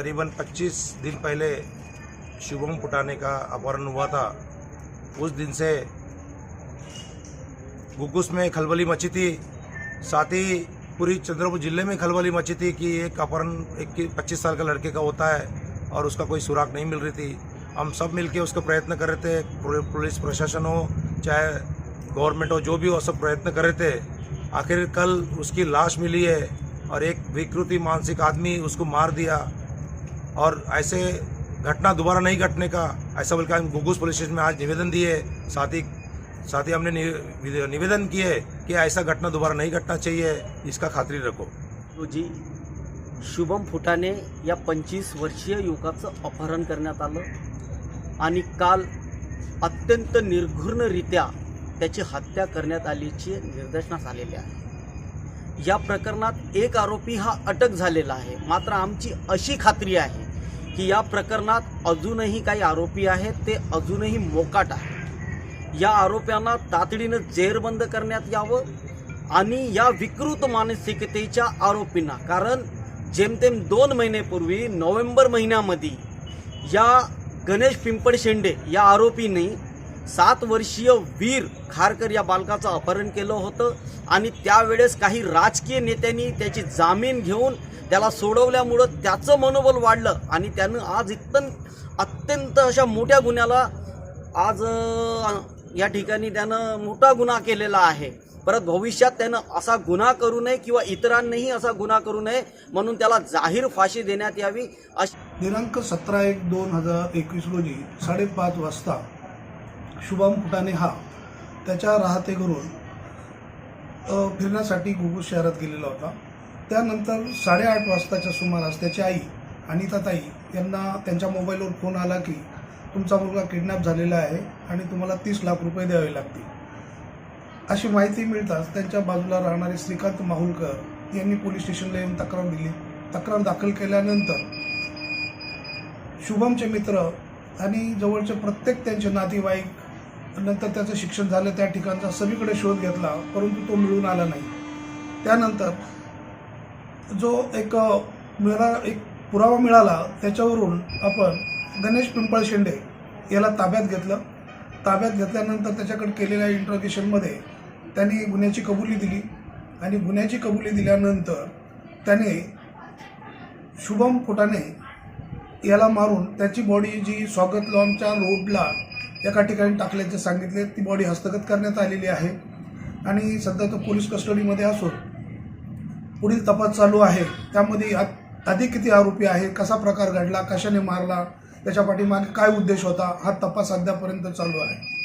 करीबन 25 दिन पहले शुभम पुटाने का अपहरण हुआ था। उस दिन से गुग्गुस में खलबली मची थी। साथ ही पूरी चंद्रपुर ज़िले में खलबली मची थी कि एक अपहरण, एक पच्चीस साल का लड़के का होता है और उसका कोई सुराग नहीं मिल रही थी। हम सब मिलके उसका प्रयत्न कर रहे थे पुलिस प्रशासन हो, चाहे गवर्नमेंट हो, जो भी हो, सब प्रयत्न कर रहे थे। आखिर कल उसकी लाश मिली है और एक विकृति मानसिक आदमी उसको मार दिया। और ऐसे घटना दोबारा नहीं घटने का ऐसा बल्कि हम गुगूस पुलिस स्टेशन में आज निवेदन दिए साथ ही साथ ही हमने निवेदन किए कि ऐसा घटना दोबारा नहीं घटना चाहिए इसका खात्री रखो। रोजी शुभम फुटाने या पंचवीस वर्षीय युवकाचं अपहरण करण्यात आलं आणि काल अत्यंत निर्घृणरित्या त्याची हत्या करण्यात आल्याची निर्देशनास आलेले आहे. या प्रकरणात एक आरोपी हा अटक झालेला आहे. मात्र आमची अशी खात्री आहे की या प्रकरणात अजूनही काही आरोपी आहेत ते अजूनही मोकाट आहेत. या आरोप्यांना तातडीनं जेरबंद करण्यात यावं आणि या विकृत मानसिकतेच्या आरोपींना कारण जेमतेम दोन महिनेपूर्वी नोव्हेंबर महिन्यामध्ये या गणेश पिंपळ शेंडे या आरोपींनी सात वर्षीय वीर खारकर या बालकाचं अपहरण केलं होतं आणि त्यावेळेस काही राजकीय नेत्यांनी त्याची जामीन घेऊन त्याला सोडवल्यामुळं त्याचं मनोबल वाढलं आणि त्यानं आज इतन अत्यंत अशा मोठ्या गुन्ह्याला आज या ठिकाणी त्यानं मोठा गुन्हा केलेला आहे. परत भविष्यात त्यानं असा गुन्हा करू नये किंवा इतरांनीही असा गुन्हा करू नये म्हणून त्याला जाहीर फाशी देण्यात यावी. अशी दिनांक सतरा एक दोन हजार एकवीस रोजी साडेपाच वाजता शुभम फुटाणे हा त्याच्या राहते घरून फिरण्यासाठी गुगू शहरात गेलेला होता. त्यानंतर साडेआठ वाजताच्या सुमारास त्याची आई अनिताताई यांना त्यांच्या मोबाईलवर फोन आला की तुमचा मुलगा किडनॅप झालेला आहे आणि तुम्हाला तीस लाख रुपये द्यावे लागतील. अशी माहिती मिळताच त्यांच्या बाजूला राहणारे श्रीकांत माहुलकर यांनी पोलीस स्टेशनला येऊन तक्रार दिली. तक्रार दाखल केल्यानंतर शुभमचे मित्र आणि जवळचे प्रत्येक त्यांचे नातेवाईक नंतर त्याचं शिक्षण झालं त्या ठिकाणचा सगळीकडे शोध घेतला परंतु तो मिळून आला नाही. त्यानंतर जो एक मिळा एक पुरावा मिळाला त्याच्यावरून आपण गणेश पिंपळ शेंडे याला ताब्यात घेतलं. ताब्यात घेतल्यानंतर त्याच्याकडे केलेल्या इंट्रोगेशनमध्ये त्यांनी गुन्ह्याची कबुली दिली आणि गुन्ह्याची कबुली दिल्यानंतर त्याने शुभम फुटाने याला मारून त्याची बॉडी जी स्वागत लॉनच्या रोडला एका ठिकाणी टाकल्याचे सांगितले ती बॉडी हस्तगत करण्यात आलेली आहे. आणि सध्या तो पोलीस कस्टडीमध्ये असून पुढील तपास चालू आहे. त्यामध्ये आ- अधिक किती आरोपी आहे कसा प्रकार घडला कशाने मारला त्याच्या पाठीमागे काय उद्देश होता हा तपास अद्यापर्यंत चालू आहे.